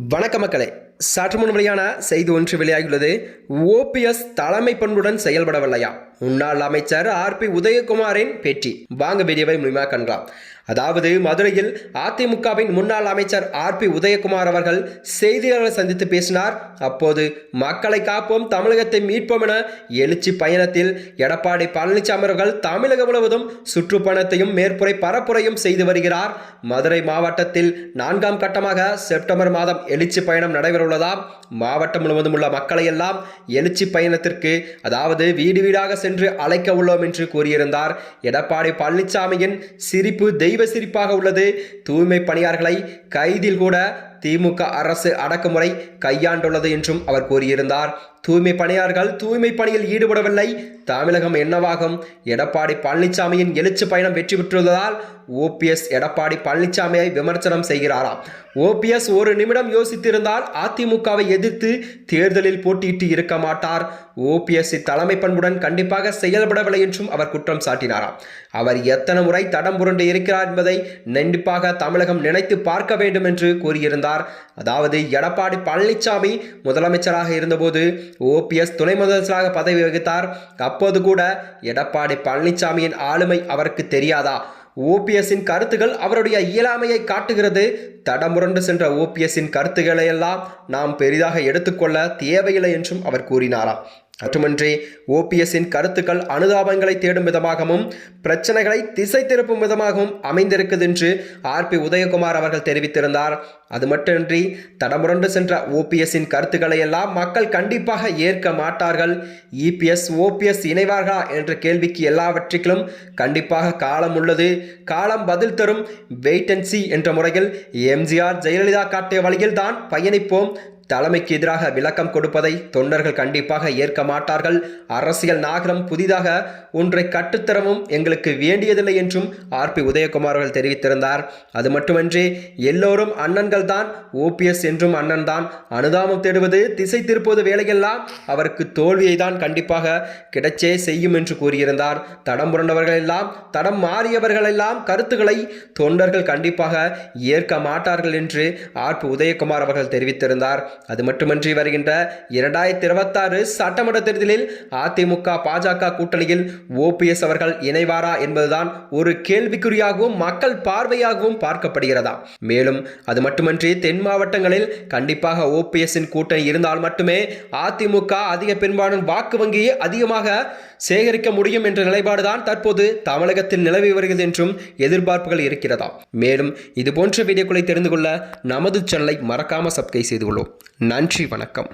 வணக்க மக்களே சற்று முன் வெளியான செய்தி ஒன்று வெளியாகியுள்ளது. ஓபிஎஸ் தலைமை பண்புடன் செயல்படவில்லையா? முன்னாள் அமைச்சர் ஆர் பி உதயகுமாரின் பேட்டி. வாங்க வீடியோவை முழுமையாக காண்கலாம். அதாவது மதுரையில் அதிமுகவின் முன்னாள் அமைச்சர் ஆர் பி உதயகுமார் அவர்கள் செய்தியாளர்களை சந்தித்து பேசினார். அப்போது மக்களை காப்போம் தமிழகத்தை மீட்போம் என எழுச்சி பயணத்தில் எடப்பாடி பழனிசாமி அவர்கள் தமிழகம் முழுவதும் சுற்றுப்பயணத்தையும் மேற்புரை பரப்புரையும் செய்து வருகிறார். மதுரை மாவட்டத்தில் நான்காம் கட்டமாக செப்டம்பர் மாதம் எழுச்சி பயணம் நடைபெறவுள்ளதாம். மாவட்டம் முழுவதும் உள்ள மக்களை எல்லாம் எழுச்சி பயணத்திற்கு அதாவது வீடு வீடாக சென்று அழைக்க உள்ளோம் என்று கூறியிருந்தார். எடப்பாடி பழனிசாமியின் சிரிப்பு தெய்வ சிரிப்பாக உள்ளது. தூய்மை பணியாளர்களை கைதில் கூட திமுக அரசு அடக்குமுறை கையாண்டுள்ளது என்றும் அவர் கூறியிருந்தார். தூய்மை பணியாளர்கள் தூய்மை பணியில் ஈடுபடவில்லை. தமிழகம் என்னவாகும்? எடப்பாடி பழனிசாமியின் எழுச்சி பயணம் வெற்றி பெற்றுள்ளதால் ஓபிஎஸ் எடப்பாடி பழனிசாமியை விமர்சனம் செய்கிறாராம். ஓபிஎஸ் ஒரு நிமிடம் யோசித்திருந்தால் அதிமுகவை எதிர்த்து தேர்தலில் போட்டியிட்டு இருக்க மாட்டார். ஓபிஎஸ் தலைமை பண்புடன் கண்டிப்பாக செயல்படவில்லை என்றும் அவர் குற்றம் சாட்டினாராம். அவர் எத்தனை முறை தடம் புரண்டு இருக்கிறார் என்பதை கண்டிப்பாக தமிழகம் நினைத்து பார்க்க வேண்டும் என்று கூறியிருந்தார். அதாவது எடப்பாடி பழனிசாமி முதலமைச்சராக இருந்தபோது ஓபிஎஸ் துணை முதலமைச்சராக பதவி வகித்தார். அப்போது கூட எடப்பாடி பழனிசாமியின் ஆளுமை அவருக்கு தெரியாதா? ஓபிஎஸ்ஸின் கருத்துகள் அவருடைய இயலாமையை காட்டுகிறது. தடமுரண்டு சென்ற ஓபிஎஸ்ஸின் கருத்துக்களையெல்லாம் நாம் பெரிதாக எடுத்துக்கொள்ள தேவையில்லை என்றும் அவர் கூறினாராம் மட்டுமன்றி ஓபிஎஸ்ஸின் கருத்துக்கள் அனுதாபங்களை தேடும் விதமாகவும் பிரச்சனைகளை திசை திருப்பும் விதமாகவும் அமைந்திருக்குது என்று ஆர் பி உதயகுமார் அவர்கள் தெரிவித்திருந்தார். அது மட்டுமின்றி தடமுரண்டு சென்ற ஓபிஎஸ்ஸின் கருத்துக்களை எல்லாம் மக்கள் கண்டிப்பாக ஏற்க மாட்டார்கள். இபிஎஸ் ஓபிஎஸ் இணைவார்களா என்ற கேள்விக்கு எல்லாவற்றிலும் கண்டிப்பாக காலம் உள்ளது. காலம் பதில் தரும் வெயிட் அண்ட் சி என்ற முறையில் எம்ஜிஆர் ஜெயலலிதா காட்டிய வழியில் தான் பயணிப்போம். தலைமைக்கு எதிராக விளக்கம் கொடுப்பதை தொண்டர்கள் கண்டிப்பாக ஏற்க மாட்டார்கள். அரசியல் நாகரம் புதிதாக ஒன்றை கட்டுத்தரவும் எங்களுக்கு வேண்டியதில்லை என்றும் ஆர் பி உதயகுமார் அவர்கள் தெரிவித்திருந்தார். அது மட்டுமன்றி எல்லோரும் அண்ணன்கள் தான் ஓபிஎஸ் என்றும் அண்ணன் தான். அனுதாபம் தேடுவது திசை திருப்பது வேலையெல்லாம் அவருக்கு தோல்வியை தான் கண்டிப்பாக கிடைச்சே செய்யும் என்று கூறியிருந்தார். தடம் புரண்டவர்கள் எல்லாம் தடம் மாறியவர்கள் எல்லாம் கருத்துக்களை தொண்டர்கள் கண்டிப்பாக ஏற்க மாட்டார்கள் என்று ஆர் பி உதயகுமார் அவர்கள் தெரிவித்திருந்தார். அது மட்டுமன்றி வருகின்ற இரண்டாயிரத்தி இருபத்தாறு சட்டமன்ற தேர்தலில் அதிமுக பாஜக கூட்டணியில் ஓபிஎஸ் அவர்கள் இணைவாரா என்பதுதான் ஒரு கேள்விக்குறியாகவும் மக்கள் பார்வையாகவும் பார்க்கப்படுகிறதா? மேலும் அது மட்டுமன்றி தென் மாவட்டங்களில் கண்டிப்பாக ஓபிஎஸ்ஸின் கூட்டணி இருந்தால் மட்டுமே அதிமுக அதிக பெரும்பாலான வாக்கு வங்கியை அதிகமாக சேகரிக்க முடியும் என்ற நிலைப்பாடுதான் தற்போது தமிழகத்தில் நிலவி வருகிறது என்றும் எதிர்பார்ப்புகள் இருக்கிறதா? மேலும் இது போன்ற வீடியோக்களை தெரிந்து கொள்ள நமது சேனலை மறக்காம சப்ஸ்கிரைப் செய்து கொள்ளும் நன்றி வணக்கம்.